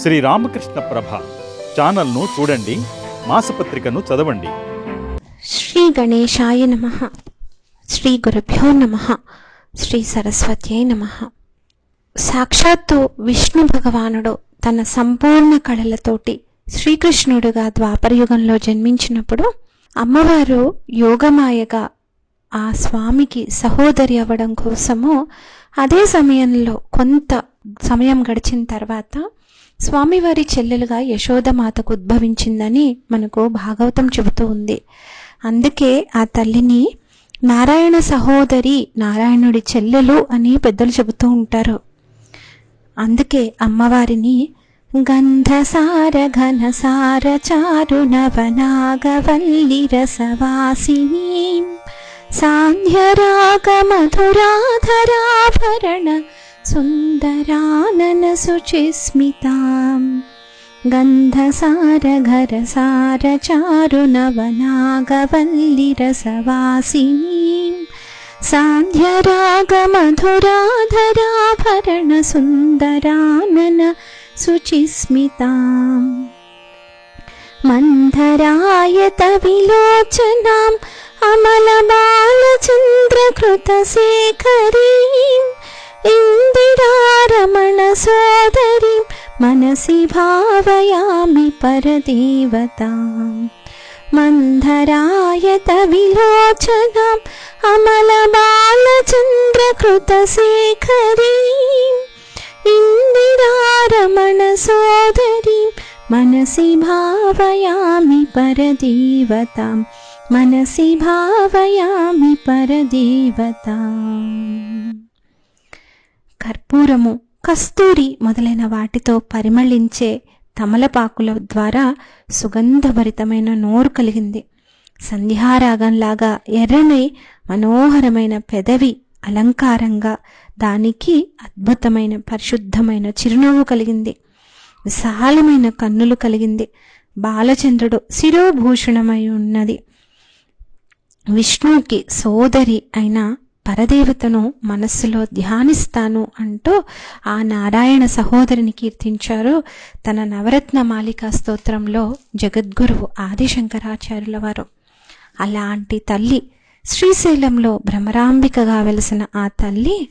శ్రీ రామకృష్ణ ప్రభ ఛానల్ను చూడండి మాసపత్రికను చదవండి. శ్రీ గణేశాయ నమ. శ్రీ గురుభ్యో నమ. శ్రీ సరస్వత్యై నమ. సాక్షాత్తు విష్ణు భగవానుడు తన సంపూర్ణ కళలతోటి శ్రీకృష్ణుడుగా ద్వాపరయుగంలో జన్మించినప్పుడు అమ్మవారు యోగమాయగా ఆ స్వామికి సహోదరి అవ్వడం కోసము అదే సమయంలో కొంత సమయం గడిచిన తర్వాత స్వామివారి చెల్లెలుగా యశోదమాతకు ఉద్భవించిందని మనకు భాగవతం చెబుతూ ఉంది. అందుకే ఆ తల్లిని నారాయణ సహోదరి నారాయణుడి చెల్లెలు అని పెద్దలు చెబుతూ ఉంటారు. అందుకే అమ్మవారిని గంధసార ఘనసార చారు నవనాగవల్లి రసవాసిని సాంధ్యరాగ మధురాధరాభరణ सुन्दरान सुचिस्मितां सान्ध्यरागमधुराधराभरणसुन्दरानन शुचिस्मिताम् मन्धरायतविलोचनाम् अमलबालचन्द्रकृतशेखरीम् मन्थरायतविलोचनां इन्दिरारमणसोदरीं मनसि भावयामि परदेवताम् मन्धरायत विलोचनाम् अमलबालचन्द्रकृतशेखरीम् इन्दिरारमणसोदरीं मनसि भावयामि परदेवतां। मनसि भावयामि परदेवताम् కర్పూరము కస్తూరి మొదలైన వాటితో పరిమళించే తమలపాకుల ద్వారా సుగంధభరితమైన నోరు కలిగింది. సంధ్యారాగంలాగా ఎర్రనై మనోహరమైన పెదవి అలంకారంగా దానికి అద్భుతమైన పరిశుద్ధమైన చిరునవ్వు కలిగింది. విశాలమైన కన్నులు కలిగింది. బాలచంద్రుడు శిరోభూషణమై ఉన్నది. విష్ణువుకి సోదరి అయిన పరదేవతను మనస్సులో ధ్యానిస్తాను అంటూ ఆ నారాయణ సహోదరిని కీర్తించారు. తన నవరత్న మాలికా స్తోత్రంలో జగద్గురువు ఆదిశంకరాచార్యుల వారు. అలాంటి తల్లి శ్రీశైలంలో భ్రమరాంబికగా వెలిసిన ఆ తల్లి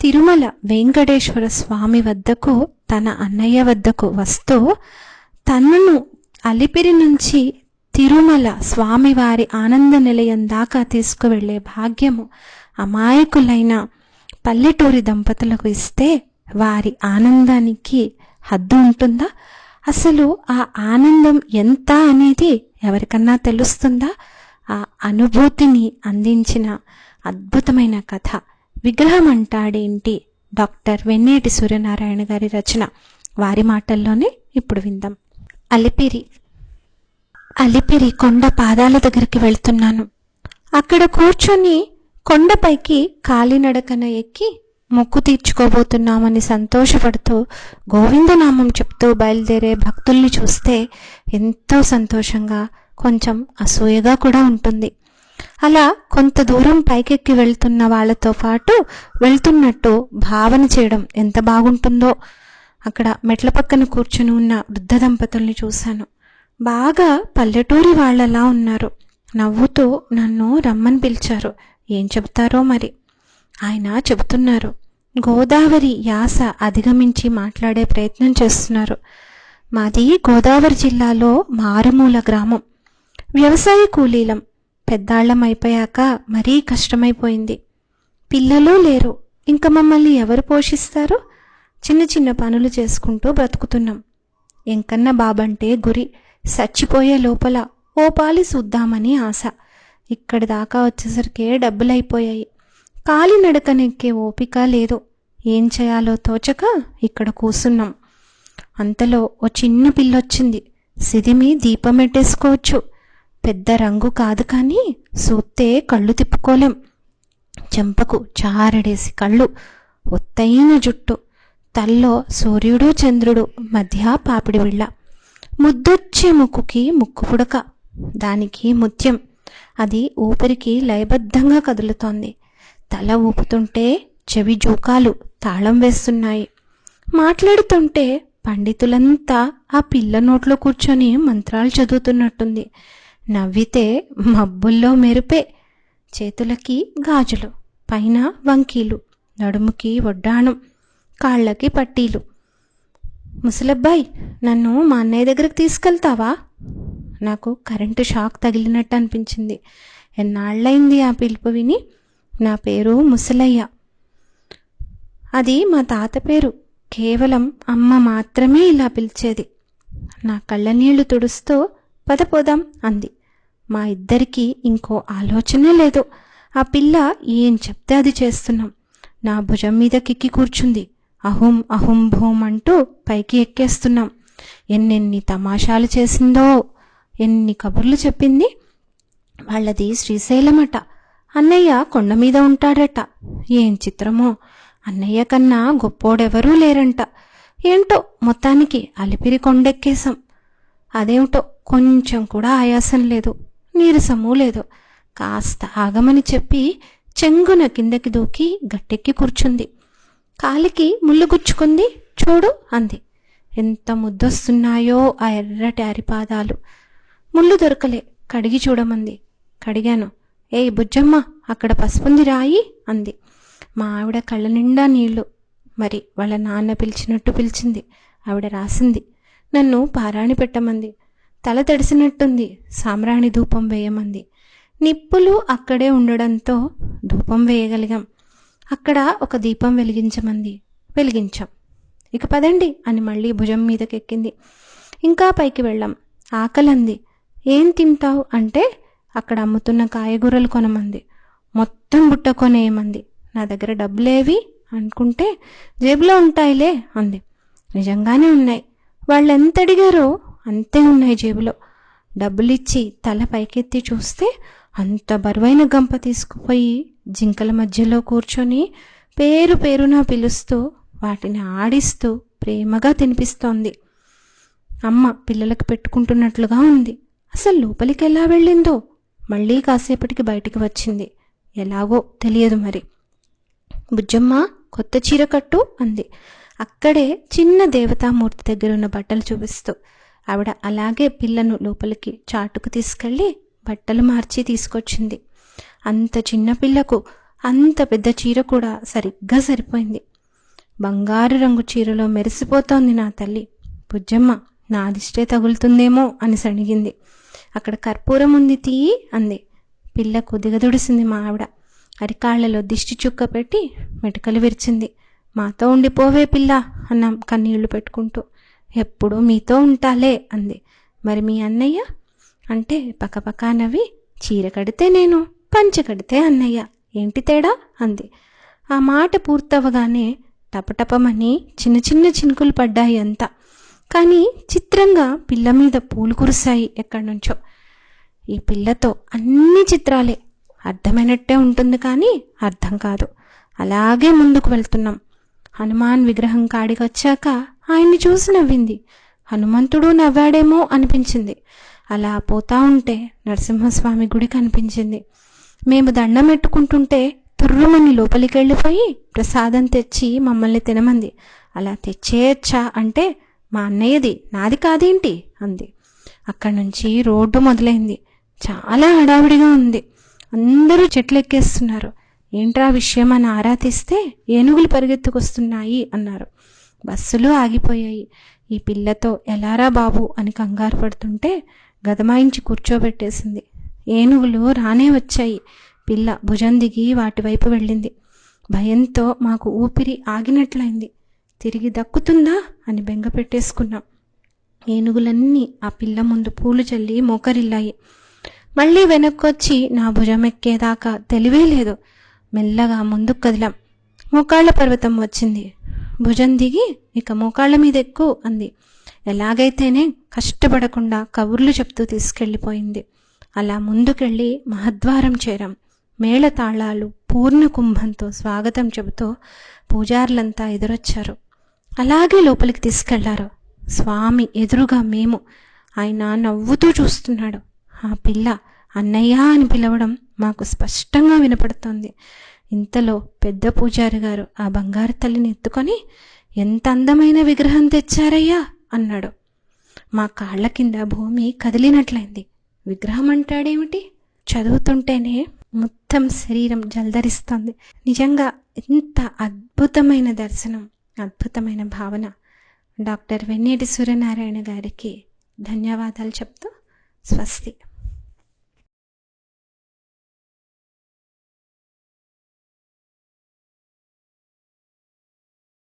తిరుమల వెంకటేశ్వర స్వామి వద్దకు తన అన్నయ్య వద్దకు వస్తూ తనను అలిపిరి నుంచి తిరుమల స్వామివారి ఆనంద నిలయం దాకా తీసుకువెళ్ళే భాగ్యము అమాయకులైన పల్లెటూరి దంపతులకు ఇస్తే వారి ఆనందానికి హద్దు ఉంటుందా? అసలు ఆ ఆనందం ఎంత అనేది ఎవరికన్నా తెలుస్తుందా? ఆ అనుభూతిని అందించిన అద్భుతమైన కథ. విగ్రహం అంటాడేంటి డాక్టర్ వెన్నేటి సూర్యనారాయణ గారి రచన. వారి మాటల్లోనే ఇప్పుడు విందాం. అలిపిరి. అలిపిరి కొండ పాదాల దగ్గరికి వెళ్తున్నాను. అక్కడ కూర్చొని కొండపైకి కాలినడకన ఎక్కి మొక్కు తీర్చుకోబోతున్నామని సంతోషపడుతూ గోవిందనామం చెప్తూ బయలుదేరే భక్తుల్ని చూస్తే ఎంతో సంతోషంగా కొంచెం అసూయగా కూడా ఉంటుంది. అలా కొంత దూరం పైకెక్కి వెళ్తున్న వాళ్ళతో పాటు వెళ్తున్నట్టు భావన చేయడం ఎంత బాగుంటుందో. అక్కడ మెట్ల పక్కన కూర్చుని ఉన్న వృద్ధ దంపతుల్ని చూశాను. బాగా పల్లెటూరి వాళ్ళలా ఉన్నారు. నవ్వుతూ నన్ను రమ్మని పిలిచారు. ఏం చెబుతారో మరి? ఆయన చెబుతున్నారు. గోదావరి యాస అధిగమించి మాట్లాడే ప్రయత్నం చేస్తున్నారు. మాది గోదావరి జిల్లాలో మారుమూల గ్రామం. వ్యవసాయ కూలీలం. పెద్దాళ్ళం అయిపోయాక మరీ కష్టమైపోయింది. పిల్లలు లేరు. ఇంక మమ్మల్ని ఎవరు పోషిస్తారు? చిన్న చిన్న పనులు చేసుకుంటూ బ్రతుకుతున్నాం. ఎంకన్న బాబంటే గురి. చచ్చిపోయే లోపల ఓ పాలి చూద్దామని ఆశ. ఇక్కడి దాకా వచ్చేసరికి డబ్బులైపోయాయి. కాలినడకనెక్కే ఓపిక లేదు. ఏం చేయాలో తోచక ఇక్కడ కూసున్నాం. అంతలో ఓ చిన్న పిల్లొచ్చింది. సిదిమి దీపం పెట్టేసుకోవచ్చు పెద్ద రంగు కాదు కానీ సూత్తే కళ్ళు తిప్పుకోలేం. చెంపకు చారడేసి కళ్ళు ఒత్తైన జుట్టు. తల్లో సూర్యుడు చంద్రుడు మధ్య పాపిడి బిళ్ళ. ముద్దొచ్చే ముక్కుకి ముక్కు పుడక. దానికి ముత్యం. అది ఊపిరికి లయబద్ధంగా కదులుతోంది. తల ఊపుతుంటే చెవి జూకాలు తాళం వేస్తున్నాయి. మాట్లాడుతుంటే పండితులంతా ఆ పిల్ల నోట్లో కూర్చొని మంత్రాలు చదువుతున్నట్టుంది. నవ్వితే మబ్బుల్లో మెరుపే చేతులకి గాజులు పైన వంకీలు నడుముకి వడ్డాణం కాళ్ళకి పట్టీలు. ముసలబ్బాయి నన్ను మా అన్నయ్య దగ్గరికి తీసుకెళ్తావా? నాకు కరెంటు షాక్ తగిలినట్టు అనిపించింది. ఎన్నాళ్ళైంది ఆ పిలుపు విని? నా పేరు ముసలయ్య. అది మా తాత పేరు. కేవలం అమ్మ మాత్రమే ఇలా పిలిచేది. నా కళ్ళ నీళ్ళు తుడుస్తూ పద పోదాం అంది. మా ఇద్దరికీ ఇంకో ఆలోచనే లేదు. ఆ పిల్ల ఏం చెప్తే అది చేస్తున్నాం. నా భుజం మీద కిక్కి కూర్చుంది. అహుం అహుం భూం అంటూ పైకి ఎక్కేస్తున్నాం. ఎన్నెన్ని తమాషాలు చేసిందో ఎన్ని కబుర్లు చెప్పింది? వాళ్ళది శ్రీశైలమట. అన్నయ్య కొండ మీద ఉంటాడట. ఏం చిత్రమో? అన్నయ్య కన్నా గొప్పోడెవరూ లేరంట. ఏంటో మొత్తానికి అలిపిరి కొండెక్కేశాం. అదేమిటో కొంచెం కూడా ఆయాసం లేదు నీరసమూ లేదు. కాస్త ఆగమని చెప్పి చెంగున కిందకి దూకి గట్టెక్కి కూర్చుంది. కాలికి ముళ్ళు గుచ్చుకుంది. చూడు అంది. ఎంత ముద్దొస్తున్నాయో ఆ ఎర్రటి అరిపాదాలు. ముళ్ళు దొరకలే. కడిగి చూడమంది. కడిగాను. ఏయ్ బుజ్జమ్మ అక్కడ పసుపుంది రాయి అంది. మా ఆవిడ కళ్ళ నిండా నీళ్ళు. మరి వాళ్ళ నాన్న పిలిచినట్టు పిలిచింది. ఆవిడ రాసింది. నన్ను పారాణి పెట్టమంది. తల తడిసినట్టుంది. సామ్రాణి ధూపం వేయమంది. నిప్పులు అక్కడే ఉండడంతో ధూపం వేయగలిగాం. అక్కడ ఒక దీపం వెలిగించమంది. వెలిగించాం. ఇక పదండి అని మళ్ళీ భుజం మీదకెక్కింది. ఇంకా పైకి వెళ్ళాం. ఆకలంది. ఏం తింటావు అంటే అక్కడ అమ్ముతున్న కాయగూరలు కొనమంది. మొత్తం బుట్ట కొనేయమంది. నా దగ్గర డబ్బులేవి అనుకుంటే జేబులో ఉంటాయిలే అంది. నిజంగానే ఉన్నాయి. వాళ్ళు ఎంత అడిగారో అంతే ఉన్నాయి జేబులో. డబ్బులిచ్చి తల పైకెత్తి చూస్తే అంత బరువైన గంప తీసుకుపోయి జింకల మధ్యలో కూర్చొని పేరు పేరున పిలుస్తూ వాటిని ఆడిస్తూ ప్రేమగా తినిపిస్తోంది. అమ్మ పిల్లలకు పెట్టుకుంటున్నట్లుగా ఉంది. అసలు లోపలికి ఎలా వెళ్ళిందో మళ్ళీ కాసేపటికి బయటికి వచ్చింది. ఎలాగో తెలియదు మరి. బుజ్జమ్మ కొత్త చీర కట్టు అంది. అక్కడే చిన్న దేవతామూర్తి దగ్గర ఉన్న బట్టలు చూపిస్తూ ఆవిడ అలాగే పిల్లను లోపలికి చాటుకు తీసుకెళ్ళి బట్టలు మార్చి తీసుకొచ్చింది. అంత చిన్న పిల్లకు అంత పెద్ద చీర కూడా సరిగ్గా సరిపోయింది. బంగారు రంగు చీరలో మెరిసిపోతోంది నా తల్లి. బుజ్జమ్మ నా దిష్టే తగులుతుందేమో అని సణిగింది. అక్కడ కర్పూరం ఉంది తీయి అంది. పిల్లకు దిగదుడిసింది మా ఆవిడ. అరికాళ్ళలో దిష్టి చుక్క పెట్టి మెటకలు విరిచింది. మాతో ఉండిపోవే పిల్ల అన్నాం కన్నీళ్ళు పెట్టుకుంటూ. ఎప్పుడూ మీతో ఉంటాలే అంది. మరి మీ అన్నయ్య? అంటే పక్కపక్క నవ్వి చీర కడితే నేను పంచ కడితే అన్నయ్య. ఏంటి తేడా? అంది. ఆ మాట పూర్తవగానే టపటపమని చిన్న చిన్న చినుకులు పడ్డాయి అంతా కానీ చిత్రంగా పిల్ల మీద పూలు కురిశాయి ఎక్కడి నుంచో. ఈ పిల్లతో అన్ని చిత్రాలే అర్థమైనట్టే ఉంటుంది కానీ అర్థం కాదు. అలాగే ముందుకు వెళ్తున్నాం. హనుమాన్ విగ్రహం కాడికి వచ్చాక ఆయన్ని చూసి నవ్వింది. హనుమంతుడు నవ్వాడేమో అనిపించింది. అలా పోతా ఉంటే నరసింహస్వామి గుడి కనిపించింది. మేము దండం పెట్టుకుంటుంటే తుర్రుమని లోపలికి వెళ్ళిపోయి ప్రసాదం తెచ్చి మమ్మల్ని తినమంది. అలా తెచ్చేయచ్చా అంటే మా అన్నయ్యది నాది కాదేంటి? అంది. అక్కడి నుంచి రోడ్డు మొదలైంది. చాలా హడావిడిగా ఉంది. అందరూ చెట్లు ఎక్కేస్తున్నారు ఏంట్రా విషయం అని ఆరా తీస్తే ఏనుగులు పరిగెత్తుకొస్తున్నాయి అన్నారు. బస్సులు ఆగిపోయాయి. ఈ పిల్లతో ఎలారా బాబు అని కంగారు పడుతుంటే గదమాయించి కూర్చోబెట్టేసింది. ఏనుగులు రానే వచ్చాయి. పిల్ల భుజం దిగి వాటి వైపు వెళ్ళింది. భయంతో మాకు ఊపిరి ఆగినట్లయింది. తిరిగి దక్కుతుందా అని బెంగ పెట్టేసుకున్నాం. ఏనుగులన్నీ ఆ పిల్ల ముందు పూలు చల్లి మోకరిల్లాయి. మళ్ళీ వెనక్కొచ్చి నా భుజం ఎక్కేదాకా తెలివే లేదు. మెల్లగా ముందుకు కదిలాం. మోకాళ్ళ పర్వతం వచ్చింది. భుజం దిగి ఇక మోకాళ్ళ మీద ఎక్కు అంది. ఎలాగైతేనే కష్టపడకుండా కబుర్లు చెప్తూ తీసుకెళ్ళిపోయింది. అలా ముందుకెళ్ళి మహద్వారం చేరాం. మేళ తాళాలు పూర్ణ కుంభంతో స్వాగతం చెబుతూ పూజారులంతా ఎదురొచ్చారు. అలాగే లోపలికి తీసుకెళ్ళారు. స్వామి ఎదురుగా మేము. ఆయన నవ్వుతూ చూస్తున్నాడు. ఆ పిల్ల అన్నయ్య అని పిలవడం మాకు స్పష్టంగా వినపడుతోంది. ఇంతలో పెద్ద పూజారి గారు ఆ బంగారు తల్లిని ఎత్తుకొని ఎంత అందమైన విగ్రహం తెచ్చారయ్యా అన్నాడు. మా కాళ్ళ కింద భూమి కదిలినట్లయింది. విగ్రహం అంటాడేమిటి? చదువుతుంటేనే మొత్తం శరీరం జలధరిస్తుంది. నిజంగా ఎంత అద్భుతమైన దర్శనం. అద్భుతమైన భావన. డాక్టర్ వెన్నేటి సూర్యనారాయణ గారికి ధన్యవాదాలు చెప్తూ స్వస్తి.